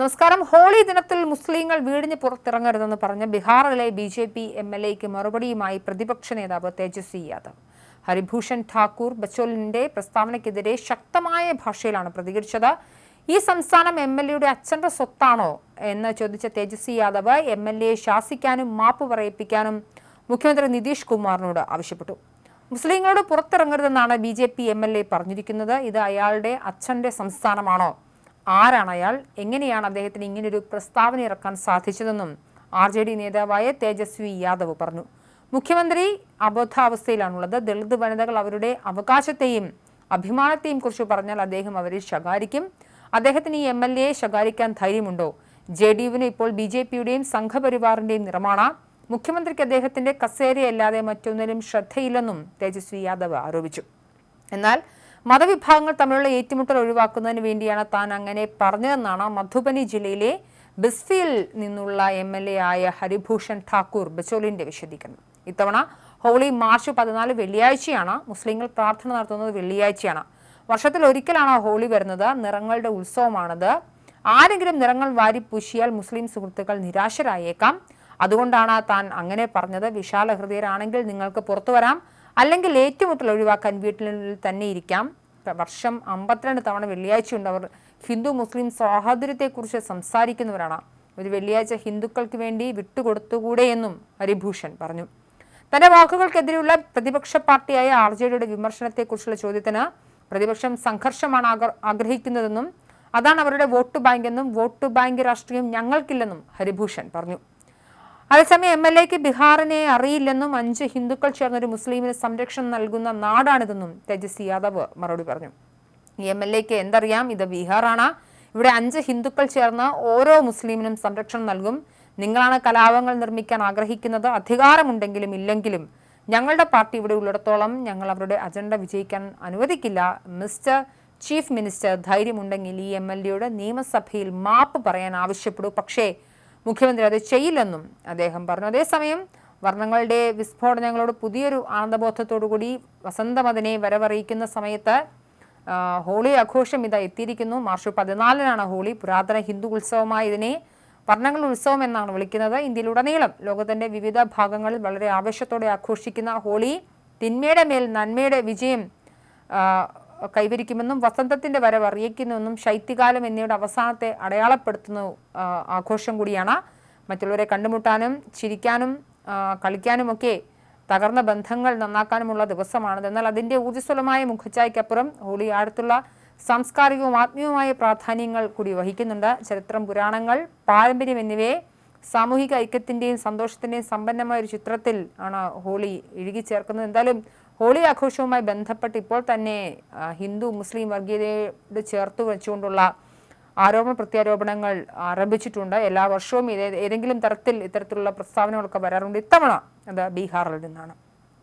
നമസ്കാരം. ഹോളി ദിനത്തിൽ മുസ്ലിങ്ങൾ വീടിന് പുറത്തിറങ്ങരുതെന്ന് പറഞ്ഞ് ബീഹാറിലെ B J P M L എക്ക് മറുപടിയുമായി പ്രതിപക്ഷ നേതാവ് തേജസ്വി യാദവ്. ഹരിഭൂഷൺ ഠാക്കൂർ ബച്ചോലിന്റെ പ്രസ്താവനയ്ക്കെതിരെ ശക്തമായ ഭാഷയിലാണ് പ്രതികരിച്ചത്. ഈ സംസ്ഥാനം എം എൽ എയുടെ അച്ഛന്റെ സ്വത്താണോ എന്ന് ചോദിച്ച തേജസ്വി യാദവ് എം എൽ എയെ ശാസിക്കാനും മാപ്പ് പറയിപ്പിക്കാനും മുഖ്യമന്ത്രി നിതീഷ് കുമാറിനോട് ആവശ്യപ്പെട്ടു. മുസ്ലിങ്ങളോട് പുറത്തിറങ്ങരുതെന്നാണ് B J P M L A പറഞ്ഞിരിക്കുന്നത്. ഇത് അയാളുടെ അച്ഛന്റെ സംസ്ഥാനമാണോ ആരാണ് അയാൾ? എങ്ങനെയാണ് അദ്ദേഹത്തിന് ഇങ്ങനൊരു പ്രസ്താവന ഇറക്കാൻ സാധിച്ചതെന്നും ആർ ജെ ഡി നേതാവായ തേജസ്വി യാദവ് പറഞ്ഞു. മുഖ്യമന്ത്രി അബോധാവസ്ഥയിലാണുള്ളത് ദളിത് വനിതകൾ അവരുടെ അവകാശത്തെയും അഭിമാനത്തെയും കുറിച്ച് പറഞ്ഞാൽ അദ്ദേഹം അവരെ ശകാരിക്കും. അദ്ദേഹത്തിന് ഈ എം എൽ എയെ ശകാരിക്കാൻ ധൈര്യമുണ്ടോ? ജെ ഡി യുവിന് ഇപ്പോൾ ബി ജെ പിയുടെയും സംഘപരിവാറിന്റെയും നിറമാണ്. മുഖ്യമന്ത്രിക്ക് അദ്ദേഹത്തിന്റെ കസേരയല്ലാതെ മറ്റൊന്നിലും ശ്രദ്ധയില്ലെന്നും തേജസ്വി യാദവ് ആരോപിച്ചു. എന്നാൽ മതവിഭാഗങ്ങൾ തമ്മിലുള്ള ഏറ്റുമുട്ടൽ ഒഴിവാക്കുന്നതിന് വേണ്ടിയാണ് താൻ അങ്ങനെ പറഞ്ഞതെന്നാണ് മധുബനി ജില്ലയിലെ ബിസ്ഫിയിൽ നിന്നുള്ള എം എൽ എ ആയ ഹരിഭൂഷൺ ഠാക്കൂർ ബച്ചോലിന്റെ വിശദീകരണം. ഇത്തവണ ഹോളി മാർച്ച് പതിനാല് വെള്ളിയാഴ്ചയാണ്. മുസ്ലിങ്ങൾ പ്രാർത്ഥന നടത്തുന്നത് വെള്ളിയാഴ്ചയാണ്. വർഷത്തിൽ ഒരിക്കലാണ് ഹോളി വരുന്നത്. നിറങ്ങളുടെ ഉത്സവമാണത്. ആരെങ്കിലും നിറങ്ങൾ വാരി പൂശിയാൽ മുസ്ലിം സുഹൃത്തുക്കൾ നിരാശരായേക്കാം. അതുകൊണ്ടാണ് താൻ അങ്ങനെ പറഞ്ഞത്. വിശാല ഹൃദയരാണെങ്കിൽ നിങ്ങൾക്ക് പുറത്തു വരാം. അല്ലെങ്കിൽ ഏറ്റുമുട്ടൽ ഒഴിവാക്കാൻ വീട്ടിനുള്ളിൽ തന്നെ ഇരിക്കാം. വർഷം അമ്പത്തിരണ്ട് തവണ വെള്ളിയാഴ്ചയുണ്ട് അവർ ഹിന്ദു മുസ്ലിം സ്വാതന്ത്ര്യത്തെക്കുറിച്ച് സംസാരിക്കുന്നവരാണ്. ഒരു വെള്ളിയാഴ്ച ഹിന്ദുക്കൾക്ക് വേണ്ടി വിട്ടുകൊടുത്തുകൂടെ എന്നും ഹരിഭൂഷൺ പറഞ്ഞു. തന്റെ വാക്കുകൾക്കെതിരെയുള്ള പ്രതിപക്ഷ പാർട്ടിയായ ആർ ജെ ഡിയുടെ വിമർശനത്തെക്കുറിച്ചുള്ള ചോദ്യത്തിന് പ്രതിപക്ഷം സംഘർഷമാണ് ആഗ്രഹിക്കുന്നതെന്നും അതാണ് അവരുടെ വോട്ട് ബാങ്ക് എന്നും വോട്ട് ബാങ്ക് രാഷ്ട്രീയം ഞങ്ങൾക്കില്ലെന്നും ഹരിഭൂഷൺ പറഞ്ഞു. അതേസമയം എം എൽ എക്ക് ബീഹാറിനെ അറിയില്ലെന്നും അഞ്ച് ഹിന്ദുക്കൾ ചേർന്നൊരു മുസ്ലിമിന് സംരക്ഷണം നൽകുന്ന നാടാണിതെന്നും തേജസ്വി യാദവ് മറുപടി പറഞ്ഞു. ഈ എം എൽ എക്ക് എന്തറിയാം? ഇത് ബീഹാറാണ്. ഇവിടെ അഞ്ച് ഹിന്ദുക്കൾ ചേർന്ന് ഓരോ മുസ്ലിമിനും സംരക്ഷണം നൽകും. നിങ്ങളാണ് കലാപങ്ങൾ നിർമ്മിക്കാൻ ആഗ്രഹിക്കുന്നത്. അധികാരമുണ്ടെങ്കിലും ഇല്ലെങ്കിലും ഞങ്ങളുടെ പാർട്ടി ഇവിടെ ഉള്ളിടത്തോളം ഞങ്ങൾ അവരുടെ അജണ്ട വിജയിക്കാൻ അനുവദിക്കില്ല. മിസ്റ്റർ ചീഫ് മിനിസ്റ്റർ ധൈര്യമുണ്ടെങ്കിൽ ഈ എം എൽ എയുടെ നിയമസഭയിൽ മാപ്പ് പറയാൻ ആവശ്യപ്പെടൂ. പക്ഷേ മുഖ്യമന്ത്രി അത് ചെയ്യില്ലെന്നും അദ്ദേഹം പറഞ്ഞു. അതേസമയം വർണങ്ങളുടെ വിസ്ഫോടനങ്ങളോട് പുതിയൊരു ആനന്ദബോധത്തോടുകൂടി വസന്തമതിനെ വരവറിയിക്കുന്ന സമയത്ത് ഹോളി ആഘോഷം ഇതാ എത്തിയിരിക്കുന്നു. മാർച്ച് പതിനാലിനാണ് ഹോളി. പുരാതന ഹിന്ദു ഉത്സവമായ ഇതിനെ വർണങ്ങൾ ഉത്സവം എന്നാണ് വിളിക്കുന്നത്. ഇന്ത്യയിലുടനീളം ലോകത്തിന്റെ വിവിധ ഭാഗങ്ങളിൽ വളരെ ആവേശത്തോടെ ആഘോഷിക്കുന്ന ഹോളി തിന്മയുടെ മേൽ നന്മയുടെ വിജയം കൈവരിക്കുമെന്നും വസന്തത്തിന്റെ വരവ് അറിയിക്കുന്നുവെന്നും ശൈത്യകാലം എന്നിവയുടെ അവസാനത്തെ അടയാളപ്പെടുത്തുന്ന ആഘോഷം കൂടിയാണ് മറ്റുള്ളവരെ കണ്ടുമുട്ടാനും ചിരിക്കാനും കളിക്കാനുമൊക്കെ തകർന്ന ബന്ധങ്ങൾ നന്നാക്കാനുമുള്ള ദിവസമാണിത്. എന്നാൽ അതിന്റെ ഊർജസ്വലമായ മുഖച്ചായ്ക്കപ്പുറം ഹോളി ആഴത്തുള്ള സാംസ്കാരികവും ആത്മീയവുമായ പ്രാധാന്യങ്ങൾ കൂടി വഹിക്കുന്നുണ്ട്. ചരിത്രം പുരാണങ്ങൾ പാരമ്പര്യം എന്നിവയെ സാമൂഹിക ഐക്യത്തിന്റെയും സന്തോഷത്തിന്റെയും സമ്പന്നമായ ഒരു ചിത്രത്തിൽ ആണ് ഹോളി ഇഴുകിച്ചേർക്കുന്നത്. എന്തായാലും ഹോളി ആഘോഷവുമായി ബന്ധപ്പെട്ട് ഇപ്പോൾ തന്നെ ഹിന്ദു മുസ്ലിം വർഗീയതയോട് ചേർത്ത് വെച്ചുകൊണ്ടുള്ള ആരോപണ പ്രത്യാരോപണങ്ങൾ ആരംഭിച്ചിട്ടുണ്ട്. എല്ലാ വർഷവും ഏതെങ്കിലും തരത്തിൽ ഇത്തരത്തിലുള്ള പ്രസ്താവനകളൊക്കെ വരാറുണ്ട്. ഇത്തവണ അത് ബീഹാറിൽ നിന്നാണ്.